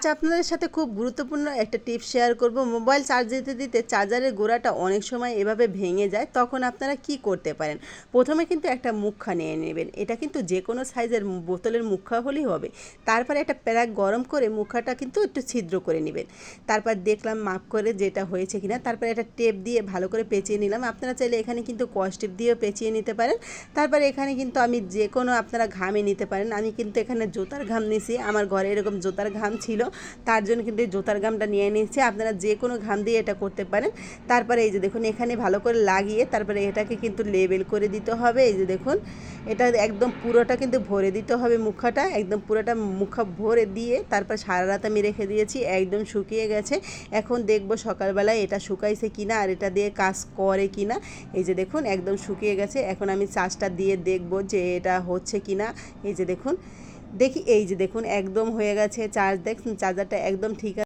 আচ্ছা আপনাদের সাথে খুব গুরুত্বপূর্ণ একটা টিপস শেয়ার করব। মোবাইল চার্জ দিতে দিতে চার্জারের গোড়াটা অনেক সময় এভাবে ভেঙে যায়, তখন আপনারা কি করতে পারেন? প্রথমে কিন্তু একটা মুখা নিয়ে নেবেন। এটা কিন্তু যে কোনো সাইজের বোতলের মুখা হলেই হবে। তারপরে একটা প্যারাক গরম করে মুখাটা কিন্তু একটু ছিদ্র করে নেবেন। তারপর দেখলাম মাপ করে যেটা হয়েছে কিনা, তারপরে একটা টেপ দিয়ে ভালো করে পেঁচিয়ে নিলাম। আপনারা চাইলে এখানে কিন্তু কস টেপ দিয়েও পেঁচিয়ে নিতে পারেন। তারপরে এখানে কিন্তু আমি যে কোনো আপনারা ঘামে নিতে পারেন। আমি কিন্তু এখানে জোতার ঘাম নিছি। আমার ঘরে এরকম জোতার ঘাম ছিল। তার জন্য কিন্তু এই জোতার গামটা নিয়ে নিয়েছি। আপনারা যে কোনো ঘাম দিয়ে এটা করতে পারেন। তারপরে এই যে দেখুন, এখানে ভালো করে লাগিয়ে তারপরে এটাকে কিন্তু লেবেল করে দিতে হবে। এই যে দেখুন, এটা একদম পুরোটা কিন্তু ভরে দিতে হবে মুখাটা। একদম পুরোটা মুখা ভরে দিয়ে তারপর সারা রাত আমি রেখে দিয়েছি, একদম শুকিয়ে গেছে। এখন দেখব সকালবেলায় এটা শুকাইছে কিনা আর এটা দিয়ে কাজ করে কিনা। এই যে দেখুন, একদম শুকিয়ে গেছে। এখন আমি চার্জটা দিয়ে দেখব যে এটা হচ্ছে কিনা। এই যে দেখুন দেখি এই যে দেখুন একদম হয়ে গেছে চার্জ দেখুন চার্জারটা একদম ঠিক